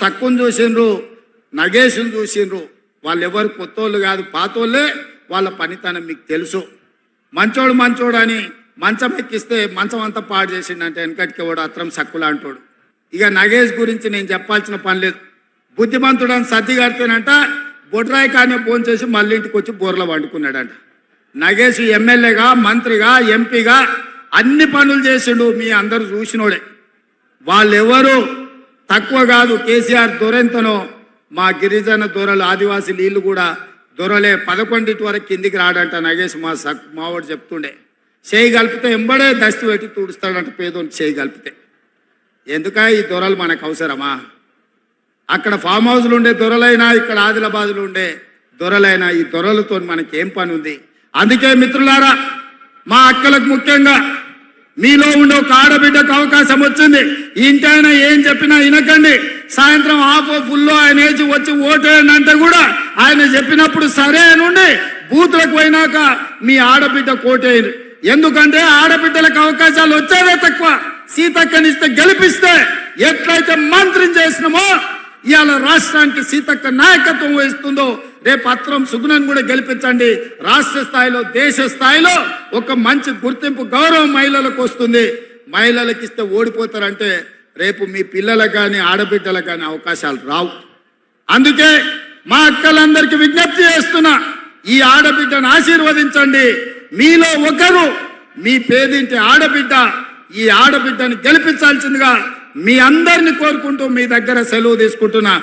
సక్కును చూసిండ్రు నగేష్ను చూసిండ్రు. వాళ్ళు ఎవరు కొత్తోళ్ళు కాదు పాతోళ్ళే వాళ్ళ పనితనం మీకు తెలుసు. మంచోడు మంచోడు అని మంచం ఎక్కిస్తే మంచం అంతా పాడు చేసిండంటే వెనకటికి వాడు అత్రం సక్కులు అంటాడు. ఇక నగేష్ గురించి నేను చెప్పాల్సిన పని లేదు. బుద్ధిమంతుడు అని సర్ది కడితేనంట బొడ్రాయి కానీ ఫోన్ చేసి మళ్ళీ ఇంటికి వచ్చి బోర్లో వండుకున్నాడంట నగేష్ ఎమ్మెల్యేగా మంత్రిగా ఎంపీగా అన్ని పనులు చేసిండు మీ అందరూ చూసినోడే. వాళ్ళెవరు తక్కువ కాదు కేసీఆర్ దొరెంతనో మా గిరిజన దొరలు ఆదివాసీ నీళ్ళు కూడా దొరలే. పదకొండింటి వరకు కిందికి రాడంట నగేష్ మా సక్ మావాడు చెప్తుండే. చేయి కలిపితే ఎంబడే దస్తి పెట్టి తుడుస్తాడంట పేదోని చేయి కలిపితే. ఎందుక ఈ దొరలు మనకు అవసరమా? అక్కడ ఫామ్ హౌస్లు ఉండే దొరలైనా ఇక్కడ ఆదిలాబాద్లు ఉండే దొరలైనా ఈ దొరలతో మనకేం పని ఉంది అందుకే మిత్రులారా మా అక్కలకు ముఖ్యంగా మీలో ఉండే ఒక ఆడబిడ్డకు అవకాశం వచ్చింది. ఇంటాయన ఇంటి ఏం చెప్పినా వినకండి. సాయంత్రం ఆఫ్ ఫుల్లో ఆయన ఏజ్ వచ్చి ఓటేయండి అంటే కూడా ఆయన చెప్పినప్పుడు సరే అని ఉండి బూతులకు పోయినాక మీ ఆడబిడ్డ కోటేయండి. ఎందుకంటే ఆడబిడ్డలకు అవకాశాలు వచ్చేదే తక్కువ. సీతక్కనిస్తే గెలిపిస్తే ఎట్లయితే మంత్రం చేసినామో ఇవాళ రాష్ట్రానికి సీతక్క నాయకత్వం వహిస్తుందో రేపు పత్రం సుగుణను కూడా గెలిపించండి. రాష్ట్ర స్థాయిలో దేశ స్థాయిలో ఒక మంచి గుర్తింపు గౌరవం మహిళలకు వస్తుంది. మహిళలకు ఇస్తే ఓడిపోతారంటే రేపు మీ పిల్లలకు కానీ ఆడబిడ్డలకు కానీ అవకాశాలు రావు. అందుకే మా అక్కలందరికీ విజ్ఞప్తి చేస్తున్నా ఈ ఆడబిడ్డను ఆశీర్వదించండి. మీలో ఒకరు మీ పేదింటి ఆడబిడ్డ ఈ ఆడబిడ్డని గెలిపించాల్సిందిగా మీ అందరిని కోరుకుంటూ మీ దగ్గర సెలవు తీసుకుంటున్నా.